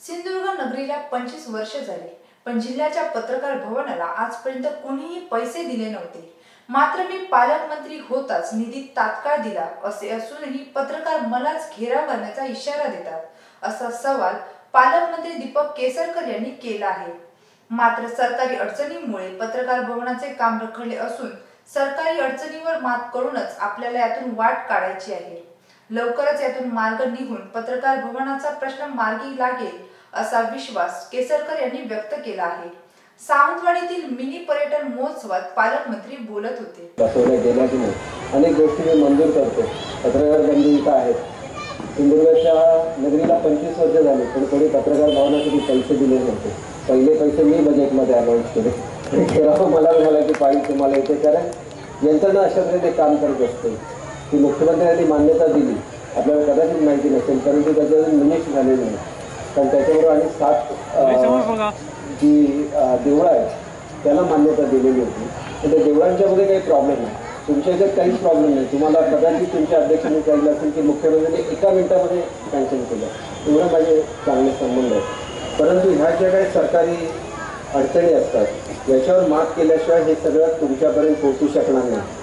सिंधुदुर्ग नगरीला पंचवीस वर्ष झाली पण जिल्ह्याच्या पत्रकार भवनाला आजपर्यंत कोणीही पैसे दिले नव्हते. मात्र मी पालकमंत्री होताच निधी तात्काळ दिला असे असूनही पत्रकार मलाच घेराव करण्याचा इशारा देतात असा सवाल पालकमंत्री दीपक केसरकर यांनी केला आहे. मात्र सरकारी अडचणीमुळे पत्रकार भवनाचे काम रखडले असून सरकारी अडचणीवर मात करूनच आपल्याला यातून वाट काढायची आहे. लवकरच यातून मार्ग निघून पत्रकार भवनाचा प्रश्न मार्गी लागेल असा विश्वास केसरकर यांनी व्यक्त केला आहे. सावंतवाडीतील मिनी पर्यटन महोत्सवात पालकमंत्री बोलत होते. बसवल्या गेल्या की नाही अनेक गोष्टी मी मंजूर करतो. पत्रकार बंदी इथं आहेत. सिंधुदुर्गच्या नगरीला पंचवीस वर्ष झाली पण कोणी पत्रकार भवनासाठी पैसे दिले नव्हते. पहिले पैसे मी बजेटमध्ये अनाऊन्स केले. आणि तेव्हा मला म्हणाला की पाणी तुम्हाला येते कारण यंत्रणा अशा प्रकारे काम करत असते. की मुख्यमंत्र्यांनी मान्यता दिली आपल्याला कदाचित माहिती नसेल परंतु त्याच्यावर मिनिट झाले नाही. कारण त्याच्याबरोबर आणि सात जी देवळं आहेत त्याला मान्यता दिलेली होती. तर त्या देवळांच्यामध्ये काही प्रॉब्लेम नाही. तुमच्या याच्यात काहीच प्रॉब्लेम नाही. तुम्हाला कदाचित तुमच्या अध्यक्षांनी सांगितलं असेल की मुख्यमंत्र्यांनी एका मिनिटामध्ये सँक्शन केलं. एवढं माझे चांगले संबंध आहेत. परंतु ह्या ज्या काही सरकारी अडचणी असतात याच्यावर मात केल्याशिवाय हे सगळं तुमच्यापर्यंत पोहोचू शकणार नाही.